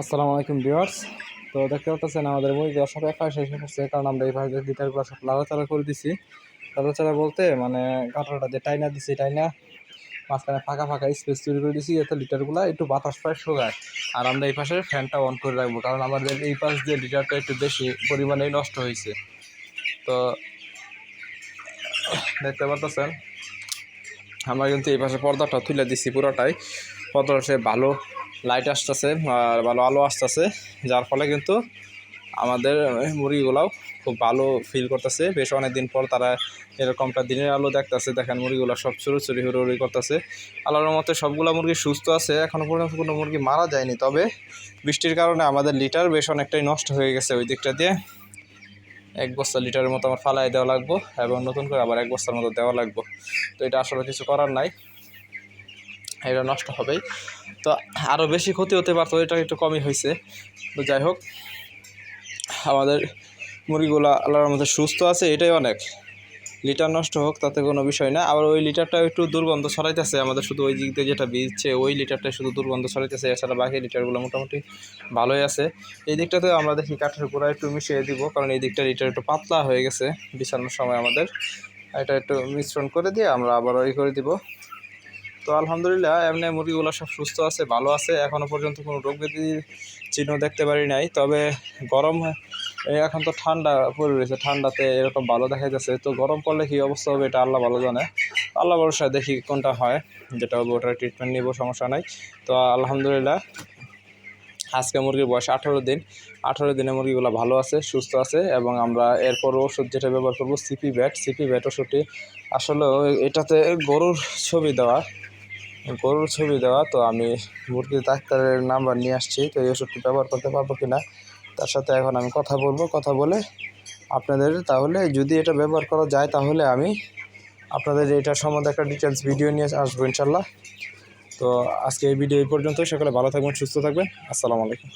আসসালামু আলাইকুম ভিউয়ার্স। তো দেখতে পাচ্ছেন আমাদের মুরগিগুলো সব এক পাশে এসে পড়ছে, কারণ আমরা এই পাশে লিটারগুলো সব লাড়াচাড়া করে দিছি। লাড়াচাড়া বলতে মানে কাঁটাটা যে টাইনা দিছি, টাইনা মাঝখানে ফাঁকা ফাঁকা স্পেস তৈরি করে দিছি, যাতে লিটারগুলো একটু বাতাস পায় শোকায় আর আমরা এই পাশে ফ্যানটা অন করে রাখব, কারণ আমাদের এই পাশ দিয়ে লিটারটা একটু বেশি পরিমাণেই নষ্ট হয়েছে। তো দেখতে পাচ্ছেন, আমরা কিন্তু এই পাশে পর্দাটা তুলে দিছি পুরোটাই। পর্দাটা সে ভালো লাইট আসতেছে আর ভালো আলো আসতেছে, যার ফলে কিন্তু আমাদের মুরগিগুলাও খুব ভালো ফিল করতেছে। বেশ অনেক দিন পর তারা এরকমটা দিনের আলো দেখতেছে। দেখেন মুরগিগুলো সব চুরু চুরি হুড়ি করতেছে। আল্লাহর মতে সবগুলো মুরগি সুস্থ আছে এখনও পর্যন্ত কোনো মুরগি মারা যায়নি। তবে বৃষ্টির কারণে আমাদের লিটার বেশ অনেকটাই নষ্ট হয়ে গেছে ওই দিকটা দিয়ে। এক বস্তা লিটারের মতো আমার ফালাই দেওয়া লাগবো এবং নতুন করে আবার এক বস্তার মতো দেওয়া লাগবো। তো এটা আসলে কিছু করার নাই। এটা নষ্ট হবেই। তো আরও বেশি ক্ষতি হতে পারতো, এটা একটু কমই হয়েছে। তো যাই হোক, আমাদের মুরগিগুলো আল্লাহর মধ্যে সুস্থ আছে, এটাই অনেক। লিটার নষ্ট হোক, তাতে কোনো বিষয় না। আবার ওই লিটারটা একটু দুর্গন্ধ ছড়াইতেছে, আমাদের শুধু ওই দিক দিয়ে যেটা বিচ্ছে ওই লিটারটা শুধু দুর্গন্ধ ছড়াইতেছে। এছাড়া বাকি লিটারগুলো মোটামুটি ভালোই আছে। এই দিকটাতে আমরা দেখি কাঠের গোড়া একটু মিশিয়ে দিব, কারণ এই দিকটা লিটার একটু পাতলা হয়ে গেছে বিছানোর সময় আমাদের। এটা একটু মিশ্রণ করে দিয়ে আমরা আবার ওই করে দিব। তো আলহামদুলিল্লাহ, এমনি মুরগিগুলো সব সুস্থ আছে, ভালো আছে। এখনও পর্যন্ত কোনো রোগ ব্যাধির চিহ্ন দেখতে পারি নাই। তবে গরম এখন তো ঠান্ডা পড়ে রয়েছে, ঠান্ডাতে এরকম ভালো দেখা যাচ্ছে। তো গরম পড়লে কী অবস্থা হবে এটা আল্লাহ ভালো জানে। আল্লাহ ভরসা দেখি কোনটা হয়, যেটা হবে ওটার ট্রিটমেন্ট নিব, সমস্যা নাই। তো আলহামদুলিল্লাহ, আজকে মুরগির বয়স আঠারো দিন। আঠারো দিনে মুরগিগুলো ভালো আছে, সুস্থ আছে এবং আমরা এরপর ওষুধ যেটা ব্যবহার করব, সিপি ব্যাট সিপি ব্যাট ওষুধটি আসলে এটাতে গরুর ছবি দেওয়া গরুর ছবি দেওয়া, তো আমি মুরগির ডাক্তারের নাম্বার নিয়ে আসছি, তো এই ওষুধটি ব্যবহার করতে পারব কি না তার সাথে এখন আমি কথা বলব, কথা বলে আপনাদের তাহলে যদি এটা ব্যবহার করা যায় তাহলে আমি আপনাদের এটা সম্বন্ধে একটা ডিটেলস ভিডিও নিয়ে আসব ইনশাল্লাহ। তো আজকে এই ভিডিও এই পর্যন্ত সকলে ভালো থাকবেন, সুস্থ থাকবেন, আসসালামু আলাইকুম।